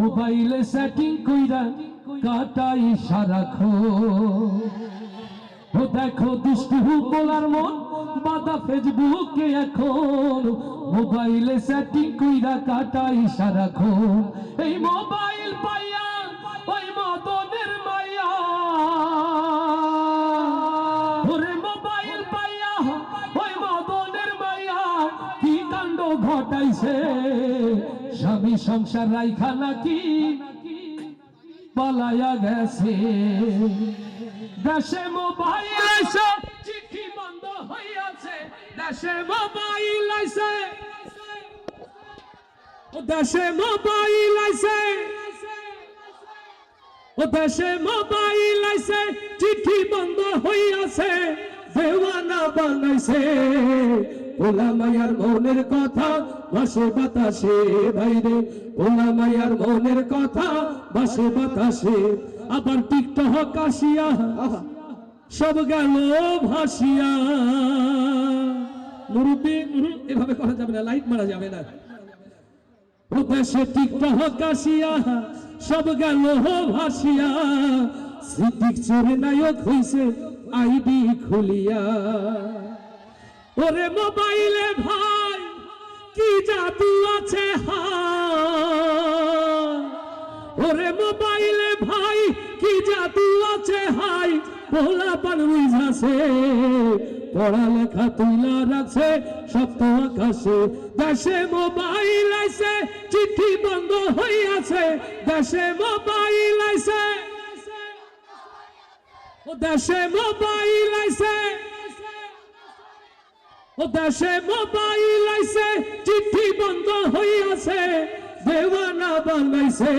মোবাইলে সেটিং কইরা কাটাই সারাক্ষণ। ও দেখো দুষ্টু বলার মন বাদা ফেসবুকে এখন। মোবাইলে সেটিং কইরা কাটাই সারাক্ষণ। এই মোবাইল পাইয়া ঘটাইছে। স্বামী সংসার রাইখা নাকি? পালায়া গেছে। দেশে মোবাইল আছে চিঠি বন্ধ হইয়াছে। দেশে মোবাইল আছে ও দেশে মোবাইল আছে ও দেশে মোবাইল আছে চিঠি বন্ধ হইয়াছে। দেওয়ানা বানাইছে। ওলা মায়ার মনের কথা ভাসে বাতাসে বাইরে। ওলা মায়ার মনের কথা ভাসে বাতাসে। আবার টিকটক আসিয়া সব গেল ভাসিয়া। মুরব্বী এভাবে করা যাবে না লাইট মারা যাবে না। প্রদেশে টিকটক আসিয়া সব গেল ভাসিয়া। সিদ্দিক চোরে নায়ক হইছে আইডি খুলিয়া। ওরে মোবাইলে ভাই, কি জাদু আছে ওরে মোবাইলে ভাই, কি জাদু আছে হাই? ভোলা পান বুঝাছে পড়ালেখা তুইলা রাখছে সপ্ত আকাশে। দেশে মোবাইল আছে চিঠি বন্ধ হইয়াছে। দেশে মোবাইল আছে দেশে মোবাইল আছে ও দেশে মোবাইল আইছে, চিঠি বন্ধ হইয়াছে, দেওয়ানা বানাইছে।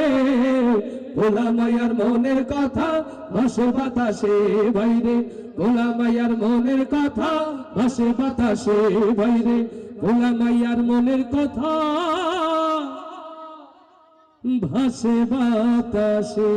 ভোলা মায়ার মনের কথা ভাসে বাতাসে বাইরে। ভোলা মায়ার মনের কথা ভাসে বাতাসে বাইরে। ভোলা মায়ার মনের কথা, ভাসে বাতাসে।